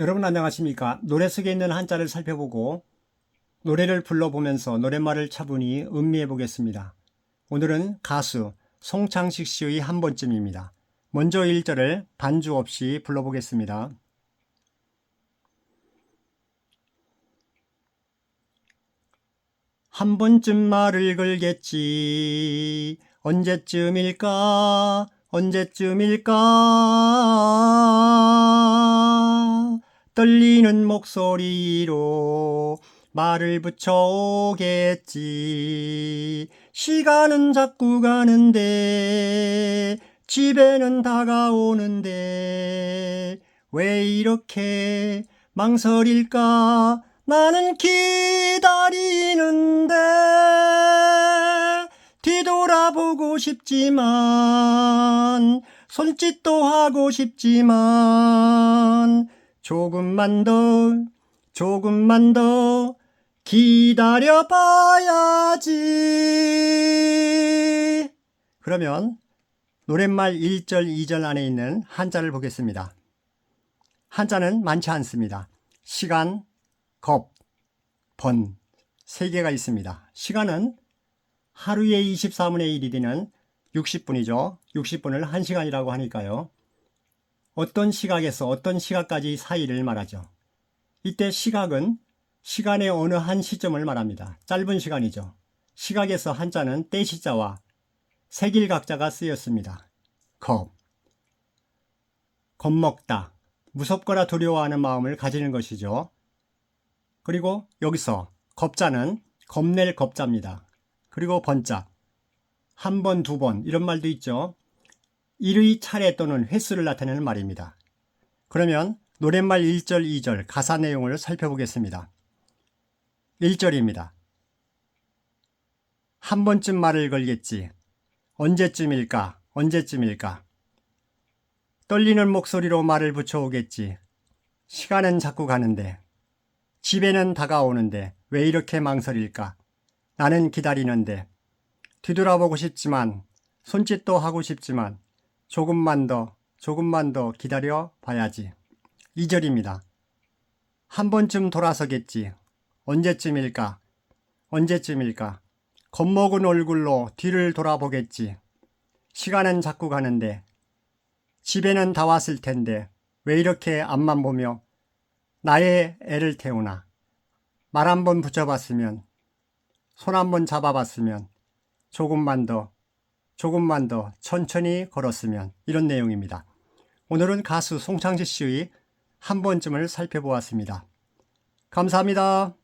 여러분 안녕하십니까? 노래 속에 있는 한자를 살펴보고 노래를 불러보면서 노랫말을 차분히 음미해 보겠습니다. 오늘은 가수 송창식 씨의 한 번쯤입니다. 먼저 1절을 반주 없이 불러보겠습니다. 한 번쯤 말을 걸겠지. 언제쯤일까? 언제쯤일까? 떨리는 목소리로 말을 붙여오겠지. 시간은 자꾸 가는데, 집에는 다가오는데, 왜 이렇게 망설일까? 나는 기다리는데, 뒤돌아보고 싶지만, 손짓도 하고 싶지만, 조금만 더, 조금만 더 기다려 봐야지. 그러면 노랫말 1절, 2절 안에 있는 한자를 보겠습니다. 한자는 많지 않습니다. 시간, 겁, 번, 세 개가 있습니다. 시간은 하루에 24분의 1이 되는 60분이죠. 60분을 1시간이라고 하니까요. 어떤 시각에서 어떤 시각까지 사이를 말하죠. 이때 시각은 시간의 어느 한 시점을 말합니다. 짧은 시간이죠. 시각에서 한자는 떼시자와 색일각자가 쓰였습니다. 겁. 겁먹다. 무섭거나 두려워하는 마음을 가지는 것이죠. 그리고 여기서 겁자는 겁낼 겁자입니다. 그리고 번자. 한 번, 두 번, 이런 말도 있죠. 일의 차례 또는 횟수를 나타내는 말입니다. 그러면 노랫말 1절, 2절 가사 내용을 살펴보겠습니다. 1절입니다. 한 번쯤 말을 걸겠지. 언제쯤일까? 언제쯤일까? 떨리는 목소리로 말을 붙여오겠지. 시간은 자꾸 가는데. 집에는 다가오는데 왜 이렇게 망설일까? 나는 기다리는데. 뒤돌아보고 싶지만, 손짓도 하고 싶지만, 조금만 더, 조금만 더 기다려 봐야지. 2절입니다. 한 번쯤 돌아서겠지. 언제쯤일까? 언제쯤일까? 겁먹은 얼굴로 뒤를 돌아보겠지. 시간은 자꾸 가는데, 집에는 다 왔을 텐데, 왜 이렇게 앞만 보며 나의 애를 태우나. 말 한 번 붙여봤으면, 손 한 번 잡아봤으면, 조금만 더, 조금만 더 천천히 걸었으면, 이런 내용입니다. 오늘은 가수 송창식 씨의 한 번쯤을 살펴보았습니다. 감사합니다.